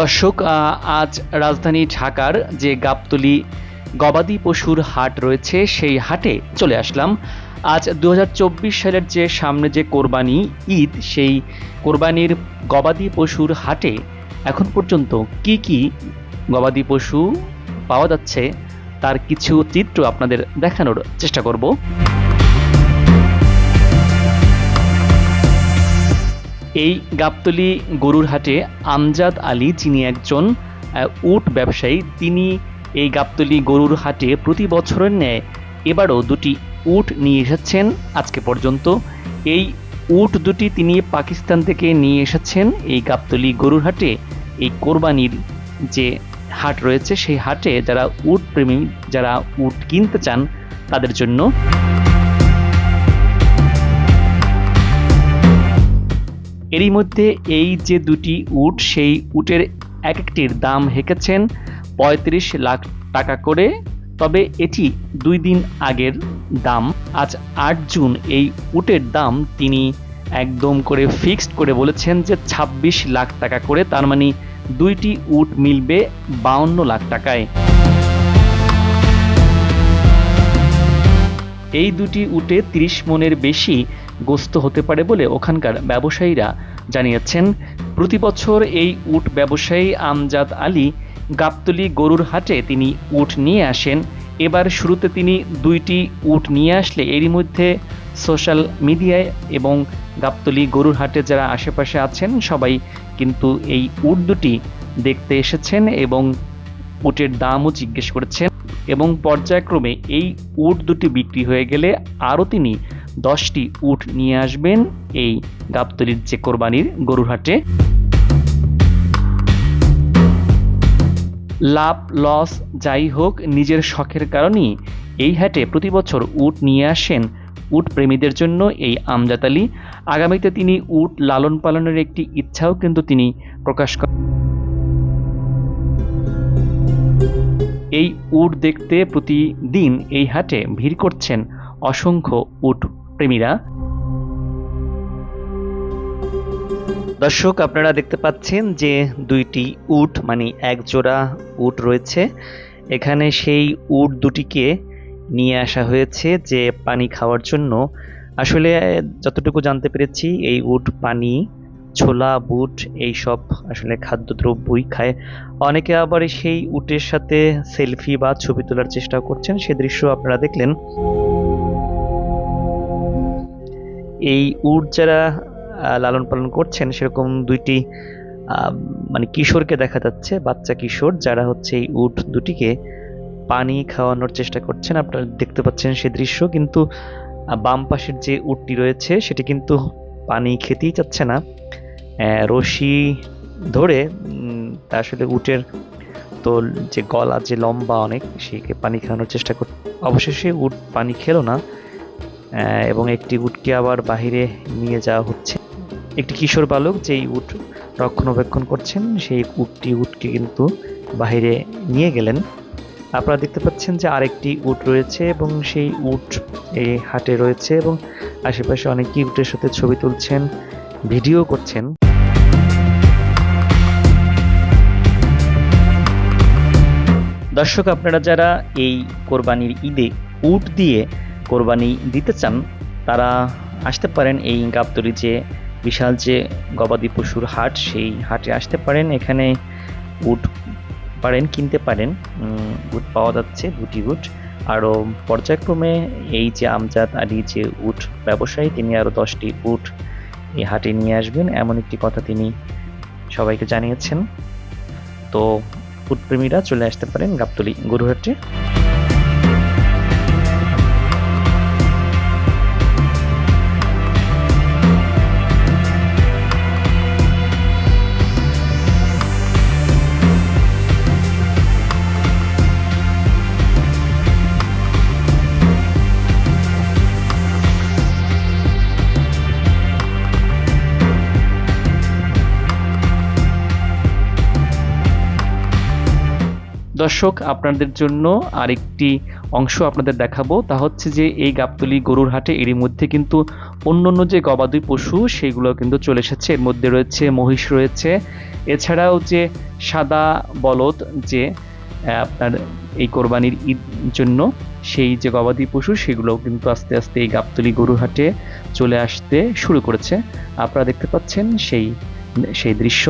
দর্শক আজ রাজধানী ঢাকার যে গাবতলি গবাদি পশুর হাট রয়েছে, সেই হাটে চলে আসলাম। আজ দু হাজার চব্বিশ সালের যে সামনে যে কোরবানি ঈদ, সেই কোরবানির গবাদি পশুর হাটে এখন পর্যন্ত কি কি গবাদি পশু পাওয়া যাচ্ছে, তার কিছু চিত্র আপনাদের দেখানোর চেষ্টা করব। এই গাবতলি গরুর হাটে আমজাদ আলী যিনি একজন উট ব্যবসায়ী, তিনি এই গাবতলি গরুর হাটে প্রতি বছরের ন্যায় এবারও দুটি উট নিয়ে এসেছেন, আজকে পর্যন্ত। এই উট দুটি তিনি পাকিস্তান থেকে নিয়ে এসেছেন, এই গাবতলি গরুর হাটে। এই কোরবানির যে হাট রয়েছে, সেই হাটে যারা উট প্রেমী, যারা উট কিনতে চান, তাদের জন্য। এরই মধ্যে এই যে দুটি উট, সেই উটের এক একটির দাম হেঁকেছেন পঁয়ত্রিশ লাখ টাকা করে। তবে এটি দুই দিন আগের দাম। আজ আট জুন, এই উটের দাম তিনি একদম করে ফিক্সড করে বলেছেন যে ২৬ লাখ টাকা করে, তার মানে দুইটি উট মিলবে বাউন্ন লাখ টাকায়। এই দুটি উটে ৩০ মনের বেশি গোস্ত হতে পারে বলে ওখানকার ব্যবসায়ীরা জানিয়েছেন। প্রতি বছর এই উট ব্যবসায়ী আমজাদ আলী গাবতলি গরুর হাটে তিনি উট নিয়ে আসেন। এবার শুরুতে তিনি দুইটি উট নিয়ে আসলে এরই মধ্যে সোশ্যাল মিডিয়ায় এবং গাবতলি গরুর হাটে যারা আশেপাশে আছেন সবাই কিন্তু এই উট দুটি দেখতে এসেছেন এবং উটের দামও জিজ্ঞেস করেছেন। এবং পর্যায়ক্রমে এই উট দুটি বিক্রি হয়ে গেলে আরও তিনি দশটি উট নিয়ে আসবেন এই গাবতলির যে কোরবানির গরুর হাটে। লাভ, লস, যাই হোক, নিজের শখের কারণেই এই হাটে প্রতি বছর উট নিয়ে আসেন উট প্রেমীদের জন্য এই আমজাদ আলী আগামীতে তিনি উট লালন পালনের একটি ইচ্ছাও কিন্তু তিনি প্রকাশ করেন এই উট দেখতে প্রতিদিন এই হাটে ভিড় করছেন অসংখ্য উট প্রেমীরা। দর্শক, আপনারা দেখতে পাচ্ছেন যে দুইটি উট মানে এক জোড়া উট রয়েছে। এখানে সেই উট দুটিকে নিয়ে আসা হয়েছে যে পানি খাওয়ার জন্য। আসলে যতটুকু জানতে পেরেছি, এই উট পানি, ছোলা, বুট এই সব আসলে খাদ্যদ্রব্যই খায়। অনেকে আবার সেই উটের সাথে সেলফি বা ছবি তোলার চেষ্টা করছেন। সে দৃশ্য আপনারা দেখলেন। এই উট যারা লালন পালন করছেন, সেরকম দুইটি মানে কিশোরকে দেখা যাচ্ছে, বাচ্চা কিশোর, যারা হচ্ছে এই উট দুটিকে পানি খাওয়ানোর চেষ্টা করছেন। আপনারা দেখতে পাচ্ছেন সে দৃশ্য, কিন্তু বাম পাশের যে উটটি রয়েছে, সেটি কিন্তু পানি খেতেই চাচ্ছে না। রশি ধরে তা আসলে উটের তো যে গলা যে লম্বা অনেক, সেকে পানি খাওয়ানোর চেষ্টা কর অবশেষে উট পানি খেলো না। এবং একটি উটকে আবার বাহিরে নিয়ে যাওয়া হচ্ছে। একটি কিশোর বালক যেই উট রক্ষণাবেক্ষণ করছেন, সেই উটটি, উটকে কিন্তু বাহিরে নিয়ে গেলেন। আপনারা দেখতে পাচ্ছেন যে আরেকটি উট রয়েছে এবং সেই উট এই হাটে রয়েছে এবং আশেপাশে অনেকেই উটের সাথে ছবি তুলছেন, ভিডিও করছেন। দর্শক, আপনারা যারা এই কোরবানির ঈদে উট দিয়ে কোরবানি দিতে চান, তারা আসতে পারেন এই গাবতলি যে বিশাল যে গবাদি পশুর হাট, সেই হাটে আসতে পারেন। এখানে উট পারেন, কিনতে পারেন। উট পাওয়া যাচ্ছে, দুটি উট। আরও পর্যায়ক্রমে এই যে আমজাদ আলী যে উট ব্যবসায়ী, তিনি আরও দশটি উট এই হাটে নিয়ে আসবেন। এমন একটি কথা তিনি সবাইকে জানিয়েছেন। তো উটপ্রেমীরা চলে আসতে পারেন গাবতলি গরুহাটে। দর্শক, আপনাদের জন্য আরেকটি অংশ আপনাদের দেখাবো। তা হচ্ছে যে এই গাবতলি গরুর হাটে এরই মধ্যে কিন্তু অন্য অন্য যে গবাদি পশু, সেগুলো কিন্তু চলে এসেছে। এর মধ্যে রয়েছে মহিষ রয়েছে। এছাড়াও যে সাদা বলদ যে আপনার এই কোরবানির ঈদ জন্য, সেই যে গবাদি পশু সেগুলো কিন্তু আস্তে আস্তে এই গাবতলি গরুর হাটে চলে আসতে শুরু করেছে। আপনারা দেখতে পাচ্ছেন সেই সেই দৃশ্য।